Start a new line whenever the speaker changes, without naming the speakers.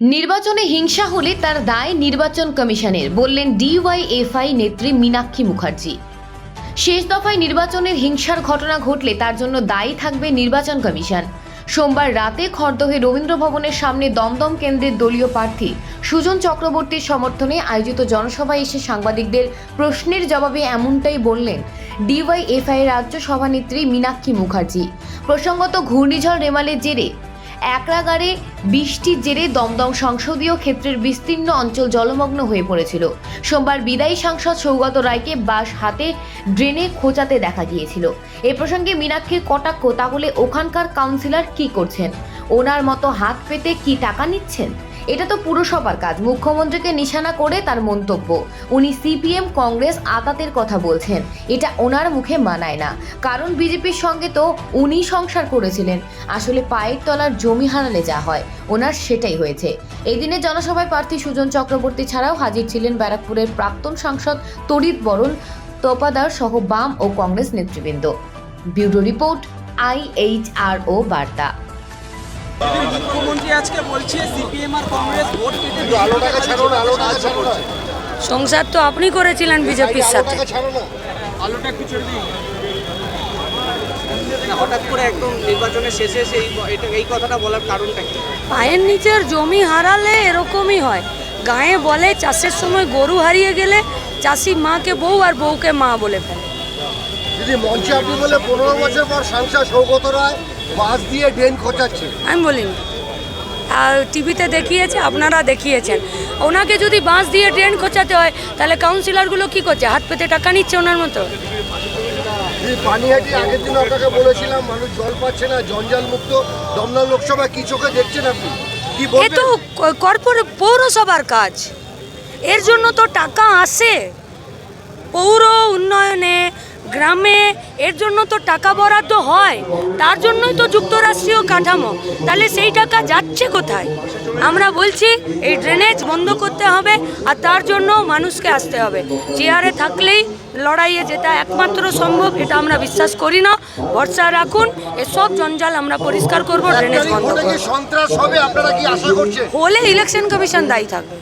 নির্বাচনে হিংসা হলে তার দায় নির্বাচন কমিশনের, বললেন ডিওয়াইএফআই নেত্রী মীনাক্ষী মুখার্জি। শেষ দফায় নির্বাচনের হিংসার ঘটনা ঘটলে তার জন্য দায়ী থাকবে নির্বাচন কমিশন। সোমবার রাতে খড়দহে রবীন্দ্র ভবনের সামনে দমদম কেন্দ্রের দলীয় প্রার্থী সুজন চক্রবর্তীর সমর্থনে আয়োজিত জনসভায় এসে সাংবাদিকদের প্রশ্নের জবাবে এমনটাই বললেন ডিওয়াইএফআই রাজ্য সভানেত্রী মীনাক্ষী মুখার্জি। প্রসঙ্গত ঘূর্ণিঝড় রেমালের জেরে একরাগারে বৃষ্টির জেরে দমদম সংসদীয় ক্ষেত্রের বিস্তীর্ণ অঞ্চল জলমগ্ন হয়ে পড়েছিল। সোমবার বিদায়ী সাংসদ সৌগত রায়কে বাস হাতে ড্রেনে খোঁচাতে দেখা গিয়েছিল। এ প্রসঙ্গে মীনাক্ষীর কটাক্ষ তাহলে ওখানকার কাউন্সিলর কি করছেন? ওনার মতো হাত পেতে কি টাকা নিচ্ছেন? এটা তো পুরসভার কাজ। মুখ্যমন্ত্রীকে নিশানা করে তার মন্তব্য। উনি সিপিএম, কংগ্রেস আতাতের কথা বলছেন। এটা ওনার মুখে মানায় না। কারণ বিজেপির সঙ্গে তো উনি সংসার করেছিলেন। আসলে পায়ের তলার জমি হারালে যা হয়, ওনার সেটাই হয়েছে। এই দিনে জনসভায় প্রার্থী সুজন চক্রবর্তী ছাড়াও হাজির ছিলেন ব্যারাকপুরের প্রাক্তন সাংসদ তড়িৎ বরণ, তোপাদার সহ বাম ও কংগ্রেস নেতৃবৃন্দ। ব্যুরো রিপোর্ট, আইএইচআরও বার্তা।
মুখ্যমন্ত্রী আজকে বলছে সিপিএম আর কংগ্রেস ভোট কেটে
একটু ছাড়ো না আলো ছাড়ো না।
সংসার তো আপনি করেছিলেন বিজেপির সাথে।
টাকা ছাড়ো না।
আলোটা একটু ছেড়ে দিন হঠাৎ করে একদম নির্বাচনের শেষে সেই এই কথাটা বলার কারণটা কি?
পায়ের নিচের জমি হারালে এরকমই হয়। গায়ে বলে চাষের সময় গরু হারিয়ে গেলে চাষি মাকে বউ আর বউকে মা বলে ফেলে।
দিদি মঞ্চে আপনি বলে পনেরো বছর পর সাংসদ সৌগত রায় বাস দিয়ে ড্রেন খোঁচাচ্ছে।
আমি বলিনি। টিভিতে দেখিয়েছে আপনারা দেখিয়েছেন। ওনাকে যদি বাঁশ দিয়ে ট্রেন খোঁচাতে হয় তাহলে কাউন্সিলরগুলো কি করছে? হাত পেতে টাকা নিচ্ছে ওনার মতো?
পানিহাটি আগের দিন আপনাকে বলেছিলাম মানুষ জল পাচ্ছে না জঞ্জাল মুক্ত। দমদম লোকসভা কি চোখে দেখছেন আপনি?
এ তো পৌরসভার কাজ। এর জন্য তো টাকা আসে। পৌর উন্নয়নে গ্রামে এর জন্য তো টাকা বরাদ্দ হয় তার জন্যই তো যুক্তরাষ্ট্রীয় কাঠামো। তাহলে সেই টাকা যাচ্ছে কোথায়? আমরা বলছি এই ড্রেনেজ বন্ধ করতে হবে আর তার জন্য মানুষকে আসতে হবে। চেয়ারে থাকলেই লড়াইয়ে যেটা একমাত্র সম্ভব এটা আমরা বিশ্বাস করি না। ভরসা রাখুন এসব জঞ্জাল আমরা পরিষ্কার করব ড্রেনেজ বন্ধ
ভোটে সন্ত্রাস হবে আপনারা কি আশা করছেন?
হলে ইলেকশন কমিশন দায়ী থাকবে।